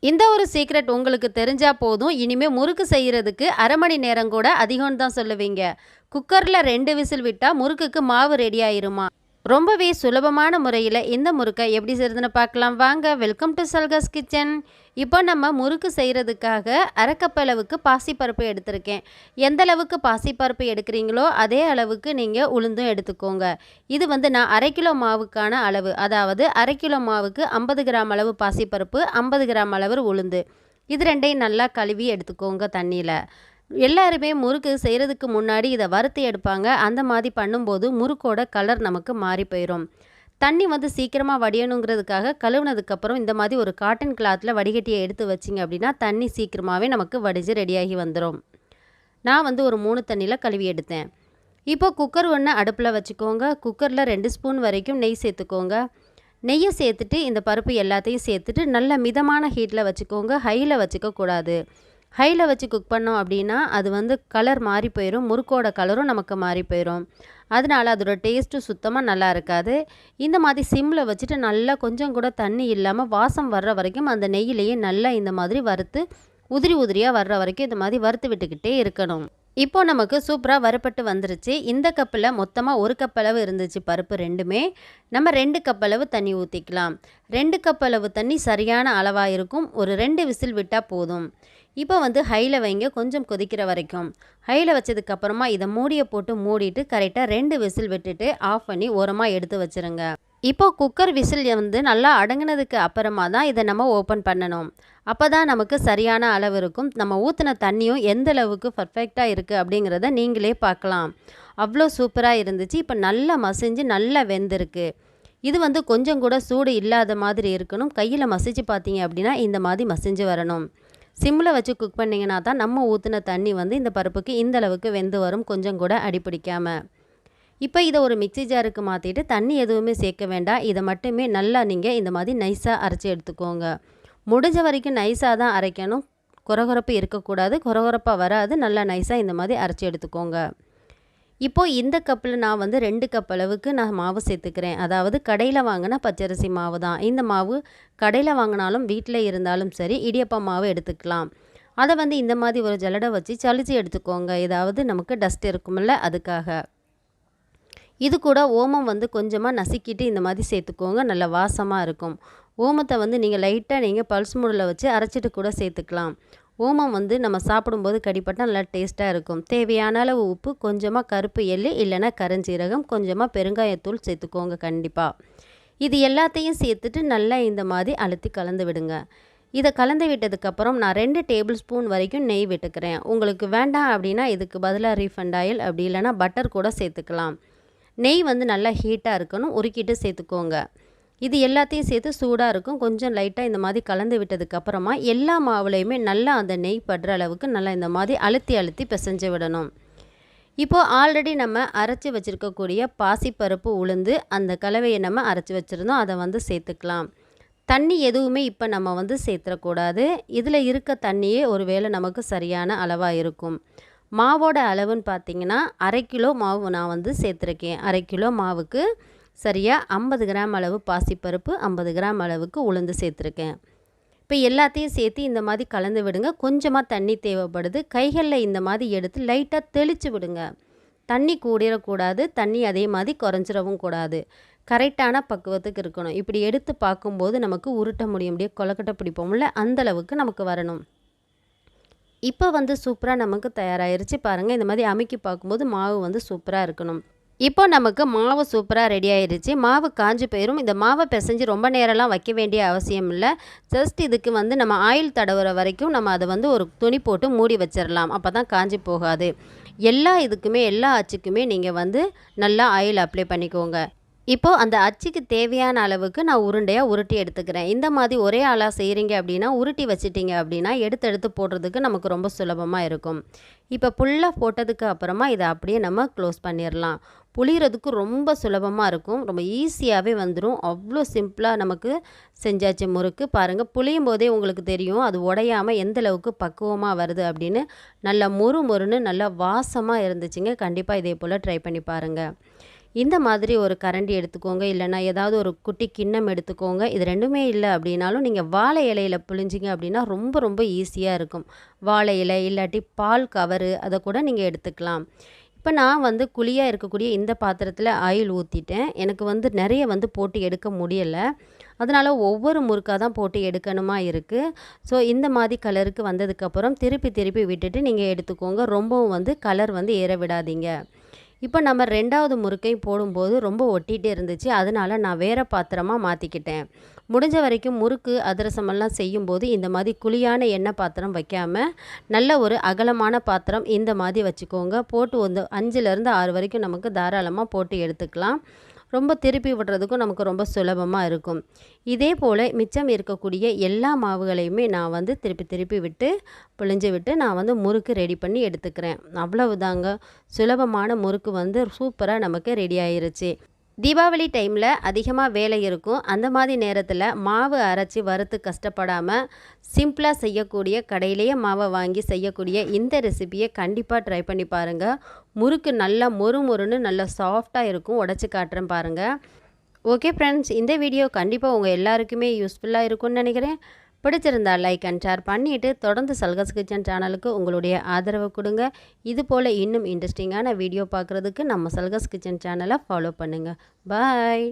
இந்த ஒரு சீக்ரெட் உங்களுக்கு தெரிஞ்சா போதும். இனிமே முறுக்கு செய்கிறதுக்கு அரை மணி நேரம் கூட அதிகம்னு தான் சொல்லுவீங்க. குக்கரில் ரெண்டு விசில் விட்டால் முறுக்குக்கு மாவு ரெடி ஆயிருமா? ரொம்பவே சுலபமான முறையில் இந்த முறுக்கை எப்படி செய்யறதுன்னு பார்க்கலாம். வாங்க வெல்கம் டு சல்கஸ் கிச்சன் இப்போ நம்ம முறுக்கு செய்கிறதுக்காக அரைக்கப்பளவுக்கு பாசிப்பருப்பு எடுத்திருக்கேன். எந்த அளவுக்கு பாசிப்பருப்பு எடுக்கிறீங்களோ அதே அளவுக்கு நீங்கள் உளுந்தும் எடுத்துக்கோங்க. இது வந்து நான் அரை கிலோ மாவுக்கான அளவு. அதாவது அரை கிலோ மாவுக்கு ஐம்பது கிராம் அளவு பாசிப்பருப்பு ஐம்பது கிராம் அளவு உளுந்து. இது ரெண்டையும் நல்லா கழுவி எடுத்துக்கோங்க தண்ணியில். எல்லாருமே முறுக்கு செய்கிறதுக்கு முன்னாடி இதை வறுத்து எடுப்பாங்க. அந்த மாதிரி பண்ணும்போது முறுக்கோட கலர் நமக்கு மாறி போயிடும் தண்ணி வந்து சீக்கிரமாக வடியணுங்கிறதுக்காக கழுவுனதுக்கப்புறம் இந்த மாதிரி ஒரு காட்டன் கிளாத்தில் வடிகட்டியை எடுத்து வச்சிங்க அப்படின்னா தண்ணி சீக்கிரமாகவே நமக்கு வடிஞ்சு ரெடியாகி வந்துடும் நான் வந்து ஒரு மூணு தண்ணியில் கழுவி எடுத்தேன். இப்போ குக்கர் ஒன்று அடுப்பில் வச்சுக்கோங்க. குக்கரில் ரெண்டு ஸ்பூன் வரைக்கும் நெய் சேர்த்துக்கோங்க. நெய்யை சேர்த்துட்டு இந்த பருப்பு எல்லாத்தையும் சேர்த்துட்டு நல்ல மிதமான ஹீட்டில் வச்சுக்கோங்க. ஹையில் வச்சுக்கக்கூடாது. ஹையில் வச்சு குக் பண்ணோம் அப்படின்னா அது வந்து கலர் மாறி போயிடும் முறுக்கோட கலரும் நமக்கு மாறி போயிடும் அதனால அதோட டேஸ்ட்டும் சுத்தமாக நல்லா இருக்காது. இந்த மாதிரி சிம்மில் வச்சுட்டு நல்லா கொஞ்சம் கூட தண்ணி இல்லாமல் வாசம் வர்ற வரைக்கும் அந்த நெய்யிலேயே நல்லா இந்த மாதிரி வறுத்து உதிரி உதிரியாக வர்ற வரைக்கும் இந்த மாதிரி வறுத்து விட்டுக்கிட்டே இருக்கணும். இப்போ நமக்கு சூப்பராக வறுப்பட்டு வந்துருச்சு. இந்த கப்பில் மொத்தமாக ஒரு கப் அளவு இருந்துச்சு பருப்பு ரெண்டுமே. நம்ம ரெண்டு கப் அளவு தண்ணி ஊற்றிக்கலாம் ரெண்டு கப் அளவு தண்ணி சரியான அளவாக இருக்கும். ஒரு ரெண்டு விசில் விட்டால் போதும். இப்போ வந்து ஹையில் வைங்க கொஞ்சம் கொதிக்கிற வரைக்கும். ஹையில் வச்சதுக்கப்புறமா இதை மூடியை போட்டு மூடிட்டு கரெக்டாக ரெண்டு விசில் விட்டுட்டு ஆஃப் பண்ணி ஓரமாக எடுத்து வச்சுருங்க. இப்போ குக்கர் விசில் வந்து நல்லா அடங்கினதுக்கு அப்புறமா தான் இதை நம்ம ஓப்பன் பண்ணணும். அப்போ தான் நமக்கு சரியான அளவு இருக்கும். நம்ம ஊற்றின தண்ணியும் எந்த அளவுக்கு பர்ஃபெக்டாக இருக்குது அப்படிங்கிறத நீங்களே பார்க்கலாம். அவ்வளோ சூப்பராக இருந்துச்சு. இப்போ நல்லா மசிஞ்சு நல்லா வெந்திருக்கு. இது வந்து கொஞ்சம் கூட சூடு இல்லாத மாதிரி இருக்கணும். கையில் மசிச்சு பார்த்தீங்க அப்படின்னா இந்த மாதிரி மசிஞ்சு வரணும். சிம்மில் வச்சு குக் பண்ணிங்கன்னா தான் நம்ம ஊற்றின தண்ணி வந்து இந்த பருப்புக்கு இந்தளவுக்கு வெந்து வரும். கொஞ்சம் கூட அடிப்பிடிக்காமல் இப்போ இதை ஒரு மிக்சி ஜாருக்கு மாற்றிட்டு தண்ணி எதுவுமே சேர்க்க வேண்டாம். இதை மட்டுமே நல்லா நீங்கள் இந்த மாதிரி நைஸாக அரைச்சி எடுத்துக்கோங்க. முடிஞ்ச வரைக்கும் நைஸாக தான் அரைக்கணும். குறகுறப்பு இருக்கக்கூடாது. குறகுறப்பாக வராது. நல்லா நைஸாக இந்த மாதிரி அரைச்சி எடுத்துக்கோங்க. இப்போது இந்த கப்பில் நான் வந்து ரெண்டு கப் அளவுக்கு நான் மாவு சேர்த்துக்கிறேன். அதாவது கடையில் வாங்கின பச்சரிசி மாவு தான். இந்த மாவு கடையில் வாங்கினாலும் வீட்டில் இருந்தாலும் சரி இடியப்பா மாவு எடுத்துக்கலாம். அதை வந்து இந்த மாதிரி ஒரு ஜல்லடை வச்சு சளிச்சு எடுத்துக்கோங்க. ஏதாவது நமக்கு டஸ்ட் இருக்குமில்ல அதுக்காக. இது கூட ஓமம் வந்து கொஞ்சமாக நசுக்கிட்டு இந்த மாதிரி சேர்த்துக்கோங்க. நல்ல வாசமாக இருக்கும். ஓமத்தை வந்து நீங்கள் லைட்டாக நீங்கள் பல்ஸ் மூடில் வச்சு அரைச்சிட்டு கூட சேர்த்துக்கலாம். ஓமம் வந்து நம்ம சாப்பிடும்போது கடிப்பட்டால் நல்லா டேஸ்ட்டாக இருக்கும். தேவையான அளவு உப்பு கொஞ்சமாக கருப்பு எள்ளு இல்லைன்னா கருஞ்சீரகம் கொஞ்சமாக பெருங்காயத்தூள் சேர்த்துக்கோங்க கண்டிப்பாக இது எல்லாத்தையும் சேர்த்துட்டு நல்லா இந்த மாதிரி அழுத்தி கலந்து விடுங்க. இதை கலந்து விட்டதுக்கப்புறம் நான் ரெண்டு டேபிள் ஸ்பூன் வரைக்கும் நெய் விட்டுக்கிறேன். உங்களுக்கு வேண்டாம் அப்படின்னா இதுக்கு பதிலாக ரீஃபண்ட் ஆயில் அப்படி இல்லைன்னா பட்டர் கூட சேர்த்துக்கலாம். நெய் வந்து நல்லா ஹீட்டாக இருக்கணும். உருக்கிட்டு சேர்த்துக்கோங்க. இது எல்லாத்தையும் சேர்த்து சூடாக இருக்கும். கொஞ்சம் லைட்டாக இந்த மாதிரி கலந்து விட்டதுக்கப்புறமா எல்லா மாவுலையுமே நல்லா அந்த நெய் படுற அளவுக்கு நல்லா இந்த மாதிரி அழுத்தி அழுத்தி பிசைஞ்சு விடணும். இப்போது ஆல்ரெடி நம்ம அரைச்சி வச்சுருக்கக்கூடிய பாசிப்பருப்பு உளுந்து அந்த கலவையை நம்ம அரைச்சி வச்சுருந்தோம். அதை வந்து சேர்த்துக்கலாம். தண்ணி எதுவுமே இப்போ நம்ம வந்து சேர்த்துடக்கூடாது இதில் இருக்க தண்ணியே ஒரு வேளை நமக்கு சரியான அளவாக இருக்கும். மாவோட அளவுன்னு பார்த்தீங்கன்னா அரை கிலோ மாவு நான் வந்து சேர்த்துருக்கேன். அரை கிலோ மாவுக்கு சரியாக ஐம்பது கிராம் அளவு பாசிப்பருப்பு ஐம்பது கிராம் அளவுக்கு உளுந்து சேர்த்துருக்கேன். இப்போ எல்லாத்தையும் சேர்த்து இந்த மாதிரி கலந்து விடுங்க. கொஞ்சமாக தண்ணி தேவைப்படுது. கைகளில் இந்த மாதிரி எடுத்து லைட்டாக தெளித்து விடுங்க. தண்ணி கூடிடக்கூடாது தண்ணி அதே மாதிரி குறைஞ்சிடவும் கூடாது. கரெக்டான பக்குவத்துக்கு இருக்கணும். இப்படி எடுத்து பார்க்கும்போது நமக்கு உருட்ட முடியும். அப்படியே கொலக்கட்டை பிடிப்போம்ல? அந்தளவுக்கு நமக்கு வரணும். இப்போ வந்து சூப்பராக நமக்கு தயாராகிருச்சு பாருங்கள் இந்த மாதிரி அமைக்கி பார்க்கும்போது மாவு வந்து சூப்பராக இருக்கணும். இப்போ நமக்கு மாவு சூப்பராக ரெடி ஆயிடுச்சு மாவு காஞ்சி போயிடும் இந்த மாவை பிசைஞ்சு ரொம்ப நேரம்லாம் வைக்க வேண்டிய அவசியம் இல்லை. ஜஸ்ட் இதுக்கு வந்து நம்ம ஆயில் தடவுற வரைக்கும் நம்ம அதை வந்து ஒரு துணி போட்டு மூடி வச்சிடலாம் அப்போ தான் காஞ்சி போகாது. எல்லா இதுக்குமே எல்லா அச்சுக்குமே நீங்கள் வந்து நல்லா ஆயில் அப்ளை பண்ணிக்கோங்க. இப்போது அந்த அச்சுக்கு தேவையான அளவுக்கு நான் உருண்டையாக உருட்டி எடுத்துக்கிறேன். இந்த மாதிரி ஒரே ஆளாக செய்கிறீங்க அப்படின்னா உருட்டி வச்சிட்டிங்க அப்படின்னா எடுத்து எடுத்து போடுறதுக்கு நமக்கு ரொம்ப சுலபமாக இருக்கும். இப்போ ஃபுல்லாக போட்டதுக்கு அப்புறமா இதை அப்படியே நம்ம க்ளோஸ் பண்ணிடலாம் புளிகிறதுக்கு ரொம்ப சுலபமாக இருக்கும். ரொம்ப ஈஸியாகவே வந்துடும் அவ்வளோ சிம்பிளாக நமக்கு செஞ்சாச்சு முறுக்கு. பாருங்கள் புளியும் போதே உங்களுக்கு தெரியும் அது உடையாமல் எந்த அளவுக்கு பக்குவமாக வருது அப்படின்னு. நல்லா மொறு மொறுன்னு நல்லா வாசமாக இருந்துச்சுங்க. கண்டிப்பாக இதே போல் ட்ரை பண்ணி பாருங்கள் இந்த மாதிரி ஒரு கரண்டி எடுத்துக்கோங்க. இல்லைன்னா ஏதாவது ஒரு குட்டி கிண்ணம் எடுத்துக்கோங்க. இது ரெண்டுமே இல்லை அப்படின்னாலும் நீங்கள் வாழை இலையில் புழிஞ்சிங்க அப்படின்னா ரொம்ப ரொம்ப ஈஸியாக இருக்கும். வாழை இலை இல்லாட்டி பால் கவரு அதை கூட நீங்கள் எடுத்துக்கலாம். இப்போ நான் வந்து குழியாக இருக்கக்கூடிய இந்த பாத்திரத்தில் ஆயில் ஊற்றிட்டேன் எனக்கு வந்து நிறைய வந்து போட்டு எடுக்க முடியலை. அதனால் ஒவ்வொரு முறுக்காக தான் போட்டு எடுக்கணுமா இருக்குது ஸோ இந்த மாதிரி கலருக்கு வந்ததுக்கப்புறம் திருப்பி திருப்பி விட்டுட்டு நீங்கள் எடுத்துக்கோங்க. ரொம்பவும் வந்து கலர் வந்து ஏற விடாதீங்க. இப்போ நம்ம ரெண்டாவது முறுக்கையும் போடும்போது ரொம்ப ஒட்டிகிட்டே இருந்துச்சு. அதனால் நான் வேறு பாத்திரமாக மாற்றிக்கிட்டேன் முடிஞ்ச வரைக்கும் முறுக்கு அதிரசமெல்லாம் செய்யும்போது இந்த மாதிரி குழியான எண்ணெய் பாத்திரம் வைக்காமல் நல்ல ஒரு அகலமான பாத்திரம் இந்த மாதிரி வச்சுக்கோங்க. போட்டு வந்து அஞ்சுலேருந்து ஆறு வரைக்கும் நமக்கு தாராளமாக போட்டு எடுத்துக்கலாம். ரொம்ப திருப்பி விடுறதுக்கும் நமக்கு ரொம்ப சுலபமாக இருக்கும். இதே போல் மிச்சம் இருக்கக்கூடிய எல்லா மாவுகளையுமே நான் வந்து திருப்பி திருப்பி விட்டு பிழிஞ்சு விட்டு நான் வந்து முறுக்கு ரெடி பண்ணி எடுத்துக்கிறேன். அவ்வளவுதாங்க. சுலபமான முறுக்கு வந்து சூப்பராக நமக்கு ரெடி ஆயிருச்சு. தீபாவளி டைமில் அதிகமாக வேலை இருக்கும். அந்த மாதிரி நேரத்தில் மாவு அரைச்சி வறுத்து கஷ்டப்படாமல் சிம்பிளாக செய்யக்கூடிய கடையிலேயே மாவை வாங்கி செய்யக்கூடிய இந்த ரெசிபியை கண்டிப்பாக ட்ரை பண்ணி பாருங்கள் முறுக்கு நல்லா மொறு மொறுன்னு நல்லா சாஃப்டாக இருக்கும். உடச்சி காட்டுறேன் பாருங்கள் ஓகே ஃப்ரெண்ட்ஸ் இந்த வீடியோ கண்டிப்பாக உங்கள் எல்லாருக்குமே யூஸ்ஃபுல்லாக இருக்கும்னு நினைக்கிறேன். பிடிச்சிருந்தா லைக் அண்ட் ஷேர் பண்ணிவிட்டு தொடர்ந்து சல்கஸ் கிச்சன் சேனலுக்கு உங்களுடைய ஆதரவு கொடுங்க. இது போல் இன்னும் இன்ட்ரெஸ்டிங்கான வீடியோ பார்க்குறதுக்கு நம்ம சல்கஸ் கிச்சன் சேனலை ஃபாலோ பண்ணுங்கள் பாய்